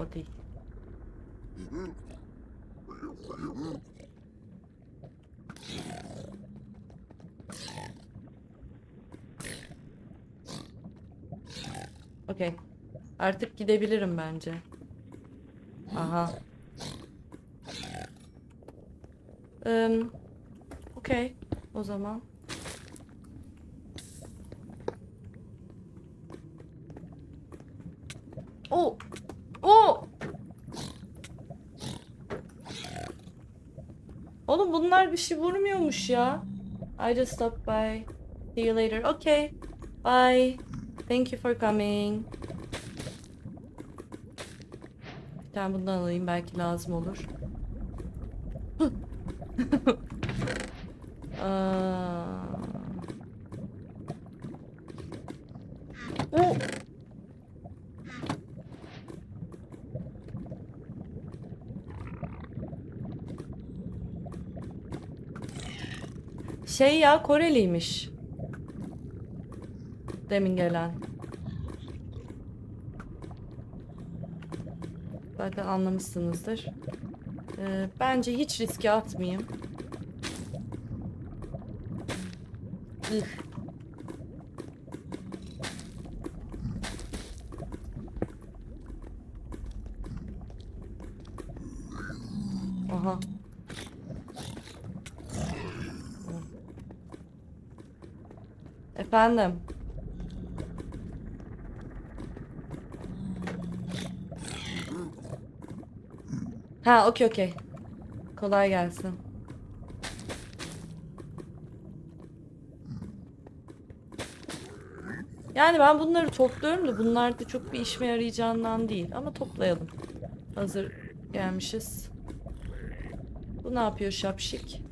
o değil. Okey. Artık gidebilirim bence. Aha. Um, Okey. O zaman. O. O. Oğlum bunlar bir şey vurmuyormuş ya. I just stopped by. See you later. Okay. Bye. Thank you for coming. Bir tane bundan alayım belki lazım olur. Aa. O. Şey ya Koreliymiş. Demin gelen. Zaten anlamışsınızdır. Ee, bence hiç riske atmayayım. Ih. Aha. Efendim. Ha, okey okey. Kolay gelsin. Yani ben bunları topluyorum da bunlar da çok bir işime yarayacağından değil. Ama toplayalım. Hazır gelmişiz. Bu ne yapıyor şapşik?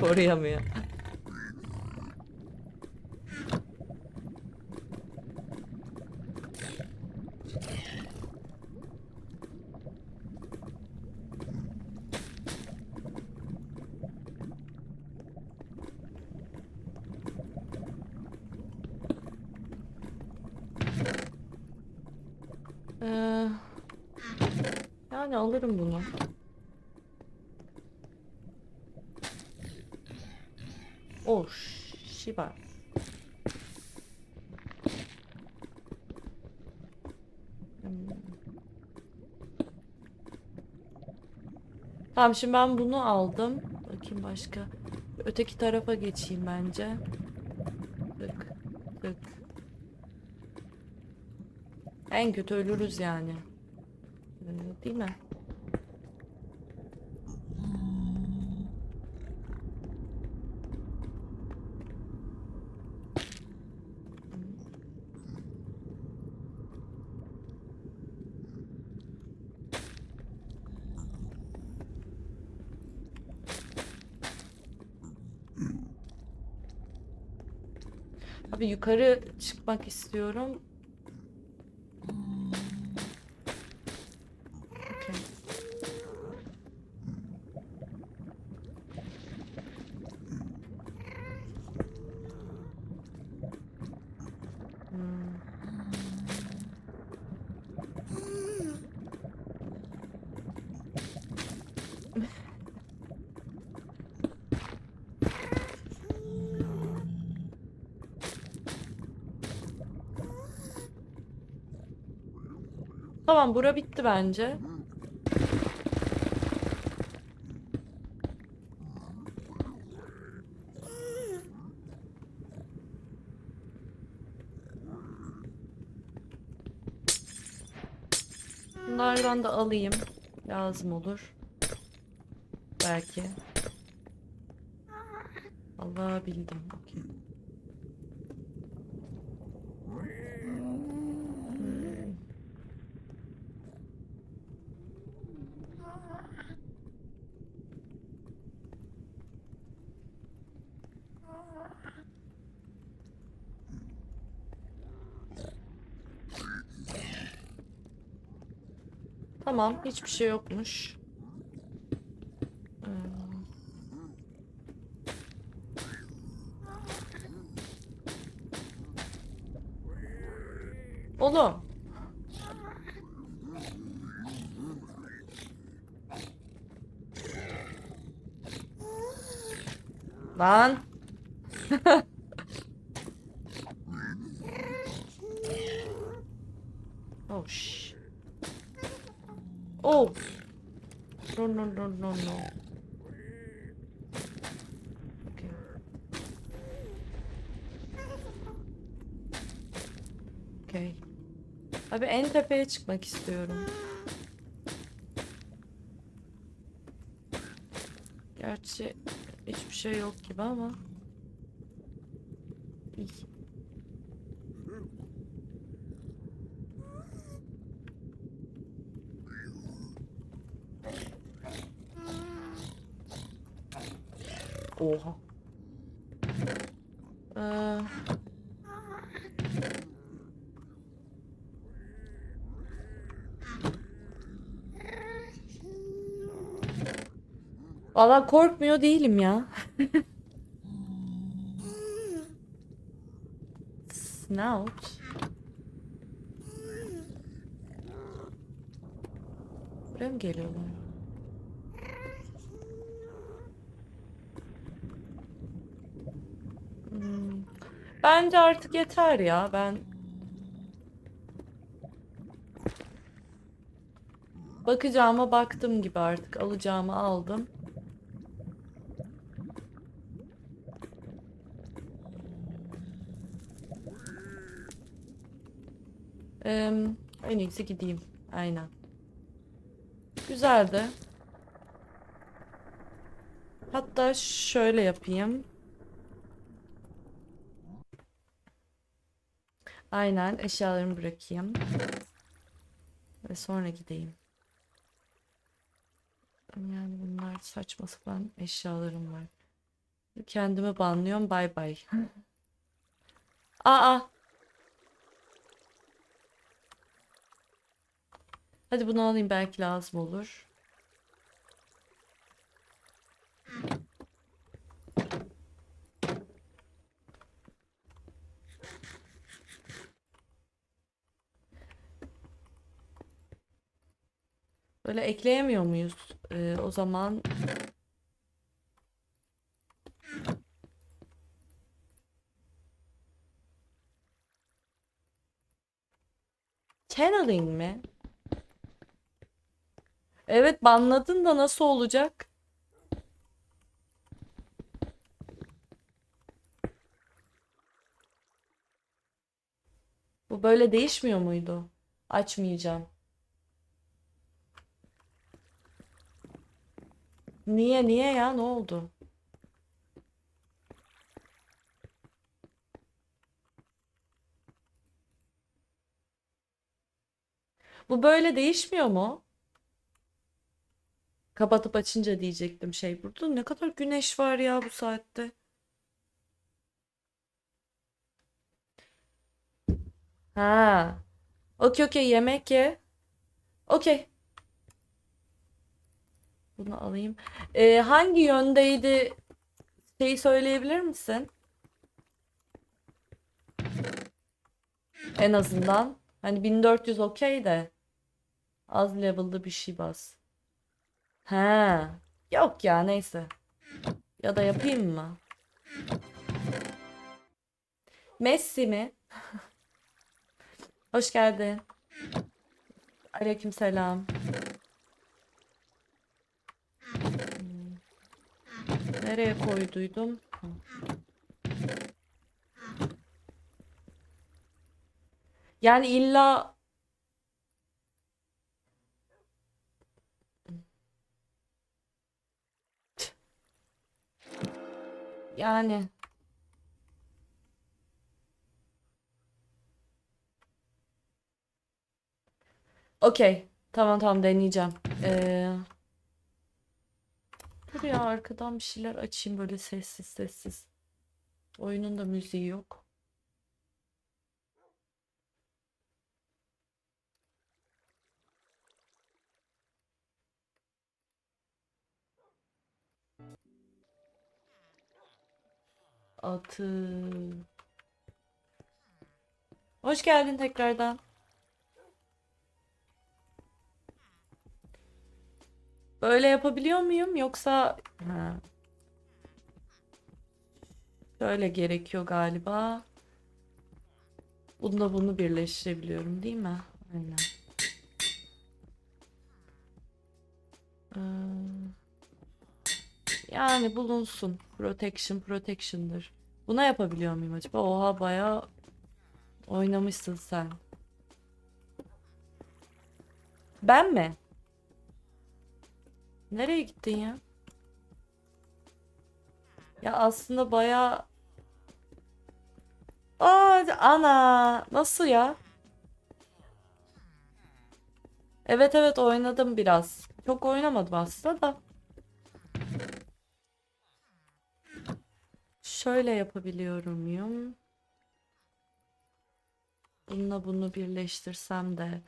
Koruyamıyor. Yani alırım bunu. Oh, Shiba. Tamam şimdi ben bunu aldım. Bakayım başka. Öteki tarafa geçeyim bence. Tık tık. En kötü ölürüz yani. Değil mi? Abi yukarı çıkmak istiyorum. Okey. Hmm. Tamam bura bitti bence. Bunlardan da alayım. Lazım olur. Belki. Allah bildim. Okey. Tamam hiçbir şey yokmuş. Ee. Oğlum. Lan. No no no. Okay. Okay. Abi en tepeye çıkmak istiyorum. Gerçi hiçbir şey yok gibi ama. Oha. Ee, Valla korkmuyor değilim ya. Snout. Buraya mı geliyorlar? Bence artık yeter ya. Ben bakacağıma baktım gibi artık. Alacağımı aldım. Eee, en iyisi gideyim. Aynen. Güzeldi. Hatta şöyle yapayım. Aynen eşyalarımı bırakayım. Ve sonra gideyim. Yani bunlar saçma sapan eşyalarım var. Kendimi banlıyorum. Bay bay. Aa. Hadi bunu alayım belki lazım olur. Böyle ekleyemiyor muyuz? Ee, o zaman channeling mi? Evet banladın da nasıl olacak? Bu böyle değişmiyor muydu? Açmayacağım. Niye niye ya ne oldu? Bu böyle değişmiyor mu? Kapatıp açınca diyecektim şey burada. Ne kadar güneş var ya bu saatte. Ha. Okey okey yemek ye. Okey. Bunu alayım. Ee, hangi yöndeydi? Şeyi söyleyebilir misin? En azından. Hani 1400 okey de. Az level'lı bir şey bas. He. Yok ya neyse. Ya da yapayım mı? Messi mi? Hoş geldin. Aleykümselam. Hmm. Nereye koyduydum? Yani illa yani okey. Tamam tamam deneyeceğim. Ee, ya arkadan bir şeyler açayım böyle sessiz sessiz. Oyunun da müziği yok. Atı. Hoş geldin tekrardan. Böyle yapabiliyor muyum yoksa ha. Şöyle gerekiyor galiba. Bununla bunu birleştirebiliyorum değil mi? Aynen. Ee, yani bulunsun. Protection protection'dır. Buna yapabiliyor muyum acaba? Oha bayağı oynamışsın sen. Ben mi? Nereye gittin ya? Ya aslında bayağı... Aa, ana nasıl ya? Evet evet oynadım biraz. Çok oynamadım aslında da. Şöyle yapabiliyorum muyum? Bununla bunu birleştirsem de